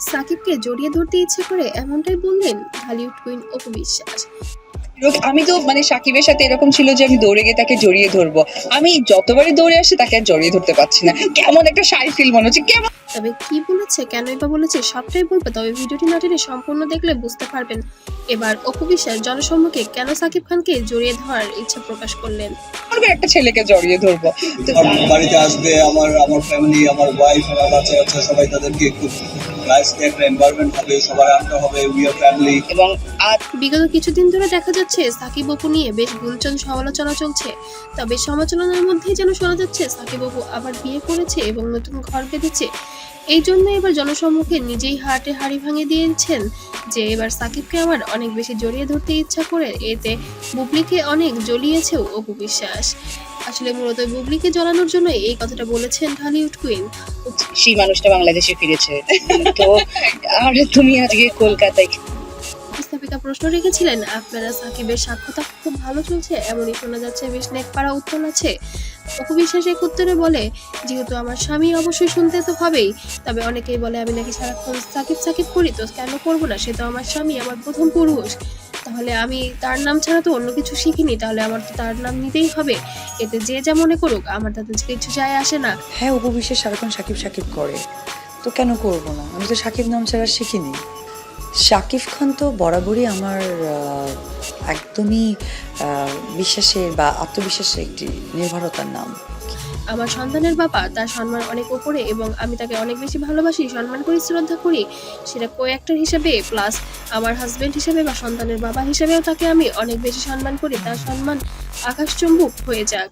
সাকিবকে জড়িয়ে ধরতে ইচ্ছে করে এমনটাই বললেন হলিউড কুইন অপু বিশ্বাস। আমি তো মানে সাকিবের সাথে এরকম ছিল যে আমি দৌড়ে গিয়ে তাকে জড়িয়ে ধরবো। আমি যতবারই দৌড়ে আসি তাকে আর জড়িয়ে ধরতে পারছি না। কেমন একটা শাই ফিল মনে হচ্ছে কেমন তবে কি বলেছে কেন বা বলেছে সবটাই বলবে তবে ভিডিওটি না টেনে সম্পূর্ণ দেখলে বুঝতে পারবেন। এবার অপু বিশ্বাস জনসম্মুখে কেন সাকিব খানকে জড়িয়ে ধরার ইচ্ছা প্রকাশ করলেন? করে একটা ছেলেকে জড়িয়ে ধরবো। বাড়িতে আসবে আমার আমার ফ্যামিলি আমার ওয়াইফ আমার বাচ্চা কাচ্চা সবাই তাদেরকে একটু লাইফে একটা এনভায়রনমেন্ট হবে সবার আড্ডা হবে উই আর ফ্যামিলি এবং বিগত কিছুদিন ধরে দেখা যাচ্ছে সাকিব অপু নিয়ে বেশ গুঞ্জন সমালোচনা চলছে। তবে সমালোচনার মধ্যেই যেন শোনা যাচ্ছে, সাকিব অপু আবার বিয়ে করেছে এবং নতুন ঘর বেঁধেছে। এই জন্য এবার জনসম্মুখে নিজেই হাটে হাড়ি ভাঙে দিয়েছেন যে এবার সাকিবকে আমার অনেক বেশি জড়িয়ে ধরতে ইচ্ছা করে, এতে বুবলিকে অনেক জ্বলিয়েছেও অপু বিশ্বাস। আসলে মূলত বুবলিকে জ্বলানোর জন্য এই কথাটা বলেছেন ঢালিউড কুইন। সেই মানুষটা বাংলাদেশে ফিরেছে। তো, আর তুমি আজকে কলকাতায় উপস্থাপিকা প্রশ্ন রেখেছিলেন, আপনারা সাকিবের সাক্ষ্যতা খুব ভালো চলছে, এমনই শোনা যাচ্ছে বেশ নেকপাড়া উত্তর আছে। অপু বিশ্বাস এক উত্তরে বলে, যেহেতু আমার স্বামী অবশ্যই শুনতে তো হবেই, তবে অনেকেই বলে আমি নাকি সারাক্ষণ সাকিব সাকিব করি, তো কেন করব না? সে তো আমার স্বামী, আমার প্রথম পুরুষ। তাহলে আমি তার নাম ছাড়া তো অন্য কিছু শিখিনি, তাহলে আমার তো তার নাম নিতেই হবে। এতে যে যা মনে করুক, আমার তাতে কিছু যায় আসে না। হ্যাঁ উপবিশ্বাস সারাক্ষণ সাকিব সাকিব করে, তো কেন করব না? আমি তো সাকিব নাম ছাড়া শিখিনি। শাকিব খান তো বরাবরই আমার একদমই বিশ্বাসের বা আত্মবিশ্বাসের একটি নির্ভরতার নাম। আমার সন্তানের বাবা তার সম্মান অনেক উপরে এবং আমি তাকে অনেক বেশি ভালোবাসি, সম্মান করি, শ্রদ্ধা করি। সেটা কো অ্যাক্টর হিসেবে প্লাস আমার হাজবেন্ড হিসেবে বা সন্তানের বাবা হিসেবেও তাকে আমি অনেক বেশি সম্মান করি। তার সম্মান আকাশচুম্বক হয়ে যাক।